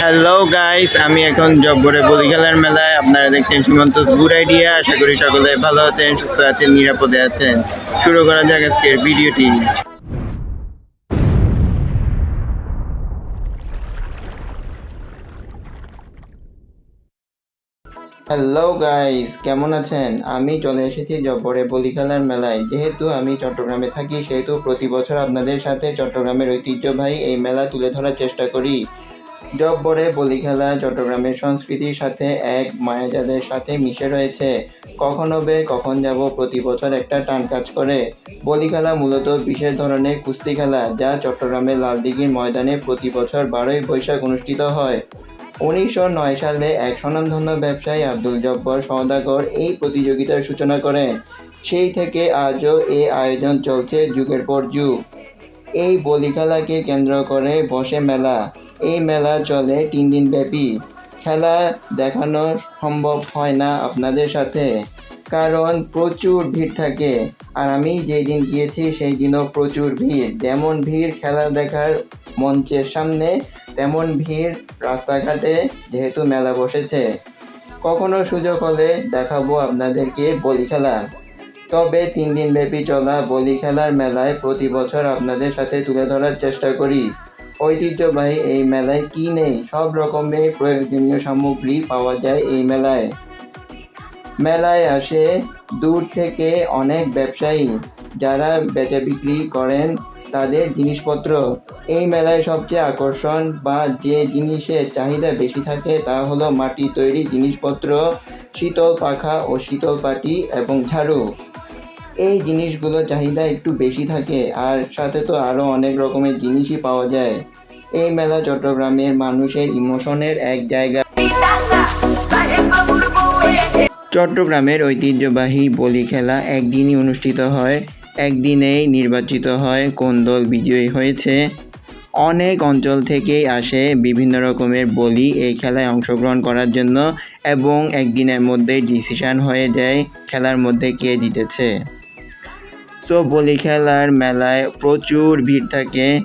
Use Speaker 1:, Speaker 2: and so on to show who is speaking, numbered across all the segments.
Speaker 1: Hello guys আমি এখন জব্বরে বলি খেলার মেলায়। আপনারা দেখছেন সীমান্ত ঘুর আইডিয়া আশা করি সকলে ভালো আছেন, সুস্থ আছেন, নিরাপদে আছেন। শুরু করা যাক আজকের ভিডিওটি হ্যালো গাইস কেমন আছেন? আমি চলে এসেছি জব্বরে বলি খেলার মেলায়। যেহেতু আমি চট্টগ্রামে থাকি, সেহেতু প্রতি বছর আপনাদের সাথে চট্টগ্রামের ঐতিহ্যবাহী এই মেলা তুলে ধরার চেষ্টা করি। জব্বরে বলি খেলা চট্টগ্রামের সংস্কৃতির সাথে এক, মায়াজালের সাথে মিশে রয়েছে। কখন হবে কখন যাব প্রতি বছর একটা টান কাজ করে। বলি খেলা মূলত বিশেষ ধরনের কুস্তি খেলা, যা চট্টগ্রামের লালদিঘির ময়দানে প্রতি বছর বারোই বৈশাখ অনুষ্ঠিত হয়। উনিশশো নয় সালে এক স্বনামধন্য ব্যবসায়ী আব্দুল জব্বর সওদাগর এই প্রতিযোগিতার সূচনা করেন। সেই থেকে আজও এই আয়োজন চলছে যুগের পর যুগ। এই বলি খেলাকে কেন্দ্র করে বসে মেলা। এই মেলা চলে তিন দিন ব্যাপী। খেলা দেখানো সম্ভব হয় না আপনাদের সাথে। কারণ প্রচুর ভিড় থাকে। আর আমি যেই দিন গিয়েছি সেই দিনও প্রচুর ভিড়। যেমন ভিড় খেলা দেখার মঞ্চের সামনে তেমন ভিড় রাস্তাঘাটে যেহেতু মেলা বসেছে। কখনো সুযোগ হলে দেখাবো আপনাদেরকে বলি খেলা। তবে তিন দিন ব্যাপী চলা বলি খেলার মেলায় প্রতি বছর আপনাদের সাথে তুলে ধরার চেষ্টা করি। ঐতিহ্যবাহী এই মেলায় কি নেই, সব রকমের প্রয়োজনীয় সামগ্রী পাওয়া যায় এই মেলায়। মেলায় আসে দূর থেকে অনেক ব্যবসায়ী যারা বেচা বিক্রি করেন তাদের জিনিসপত্র। এই মেলায় সবচেয়ে আকর্ষণ বা যে জিনিসের চাহিদা বেশি থাকে তা হলো মাটি তৈরি জিনিসপত্র, শীতল পাখা ও শীতল পাটি এবং ঝাড়ু। এই জিনিসগুলো চাহিদা একটু বেশি থাকে আর সাথে তো আরও অনেক রকমের জিনিসই পাওয়া যায়। এই মেলা চট্টগ্রামের মানুষের ইমোশনের এক জায়গা। চট্টগ্রামের ঐতিহ্যবাহী বলি খেলা একদিনই অনুষ্ঠিত হয়। একদিনেই নির্বাচিত হয় কোন দল বিজয়ী হয়েছে। অনেক অঞ্চল থেকেই আসে বিভিন্ন রকমের বলি এই খেলায় অংশগ্রহণ করার জন্য এবং একদিনের মধ্যেই ডিসিশন হয়ে যায় খেলার মধ্যে কে জিতেছে। সো বলি খেলার মেলায় প্রচুর ভিড় থাকে।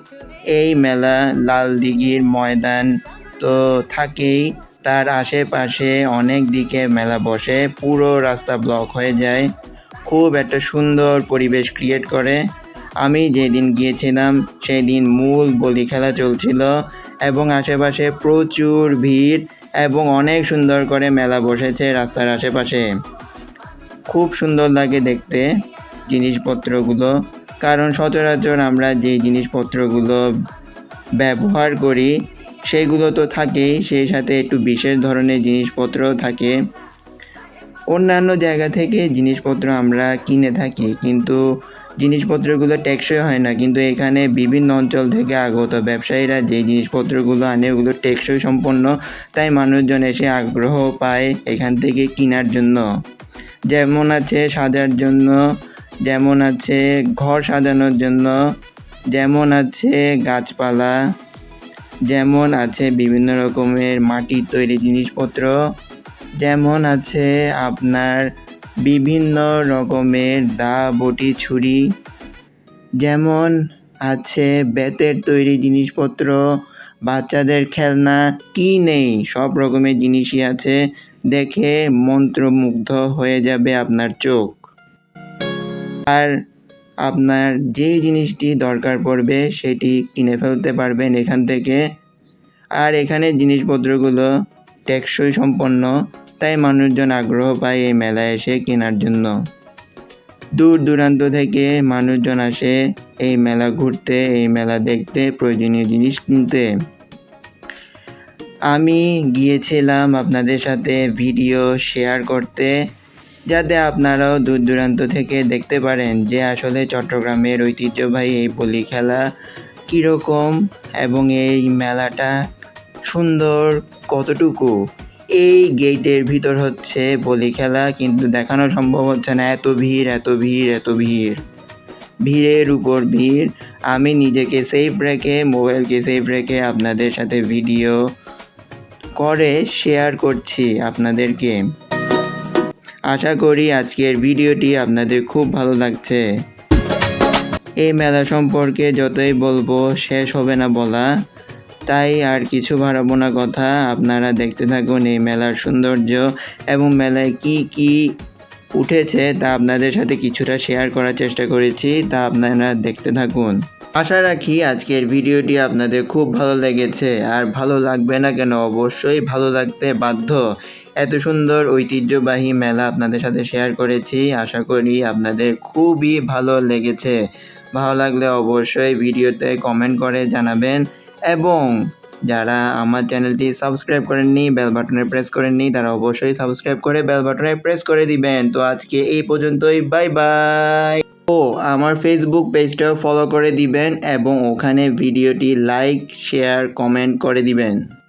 Speaker 1: এই মেলা লাল দিঘির ময়দান তো থাকেই। তার আশেপাশে অনেক দিকে মেলা বসে। পুরো রাস্তা ব্লক হয়ে যায়। খুব একটা সুন্দর পরিবেশ ক্রিয়েট করে। আমি যেদিন গিয়েছিলাম সেই দিন মূল বলি খেলা চলছিল এবং আশেপাশে প্রচুর ভিড় এবং অনেক সুন্দর করে মেলা বসেছে রাস্তার আশেপাশে। খুব সুন্দর লাগে দেখতে জিনিসপত্রগুলো, কারণ সচরাচর আমরা যে জিনিসপত্রগুলো ব্যবহার করি, সেগুলো তো থাকেই, সেই সাথে একটু বিশেষ ধরনের জিনিসপত্রও থাকে। অন্যান্য জায়গা থেকে জিনিসপত্র আমরা কিনে থাকি, কিন্তু জিনিসপত্রগুলো টেকসই হয় না। কিন্তু এখানে বিভিন্ন অঞ্চল থেকে আগত ব্যবসায়ীরা যে জিনিসপত্রগুলো আনে, ওগুলো টেকসই সম্পন্ন। তাই মানুষজন এসে আগ্রহ পায় এখান থেকে কেনার জন্য। যেমন আছে সাজার জন্য, যেমন আছে ঘর সাজানোর জন্য, যেমন আছে গাছপালা, যেমন আছে বিভিন্ন রকমের মাটির তৈরি জিনিসপত্র। যেমন আছে আপনার বিভিন্ন রকমের দা, বটি, ছুরি। যেমন আছে বেতের তৈরি জিনিসপত্র, বাচ্চাদের খেলনা, কি নেই, সব রকমের জিনিসই আছে। দেখে মন্ত্রমুগ্ধ হয়ে যাবে আপনার চোখ। আর আপনার যেই জিনিসটি দরকার পড়বে, সেটি কিনে ফেলতে পারবেন এখান থেকে। আর এখানে জিনিসপত্রগুলো টেকসই সম্পন্ন। তাই মানুষজন আগ্রহ পায় এই মেলায় এসে কেনার জন্য। দূর দূরান্ত থেকে মানুষজন আসে এই মেলা ঘুরতে, এই মেলা দেখতে, প্রয়োজনীয় জিনিস কিনতে। আমি গিয়েছিলাম আপনাদের সাথে ভিডিও শেয়ার করতে, যাতে আপনারাও দূর দূরান্ত থেকে দেখতে পারেন যে আসলে চট্টগ্রামের ঐতিহ্যবাহী এই বলি খেলা কীরকম এবং এই মেলাটা সুন্দর কতটুকু। এই গেটের ভিতর হচ্ছে বলি খেলা, কিন্তু দেখানো সম্ভব হচ্ছে না। এত ভিড় এত ভিড় এত ভিড়। ভিড়ের উপর ভিড়। আমি নিজেকে সেফ রেখে, মোবাইলকে সেফ রেখে আপনাদের সাথে ভিডিও করে শেয়ার করছি আপনাদেরকে। আশা করি আজকের ভিডিওটি আপনাদের খুব ভালো লাগছে। এই মেলা সম্পর্কে যতই বলব, শেষ হবে না বলা। তাই আর কিছু বাড়াবো না কথা। আপনারা দেখতে থাকুন এই মেলার সৌন্দর্য এবং মেলায় কি কি উঠেছে তা আপনাদের সাথে কিছুটা শেয়ার করার চেষ্টা করেছি, তা আপনারা দেখতে থাকুন। আশা রাখি আজকের ভিডিওটি আপনাদের খুব ভালো লেগেছে। আর ভালো লাগবে না কেন? অবশ্যই ভালো লাগতে বাধ্য। এত সুন্দর ঐতিহ্যবাহী মেলা আপনাদের সাথে শেয়ার করেছি। আশা করি আপনাদের খুবই ভালো লেগেছে। ভালো লাগলে অবশ্যই ভিডিওতে কমেন্ট করে জানাবেন। এবং যারা আমার চ্যানেলটি সাবস্ক্রাইব করেননি, বেল বাটনে প্রেস করেননি, তারা অবশ্যই সাবস্ক্রাইব করে বেল বাটনে প্রেস করে দিবেন। তো আজকে এই পর্যন্তই, বাই বাই। ও, আমার ফেসবুক পেজটাও ফলো করে দিবেন এবং ওখানে ভিডিওটি লাইক শেয়ার কমেন্ট করে দিবেন।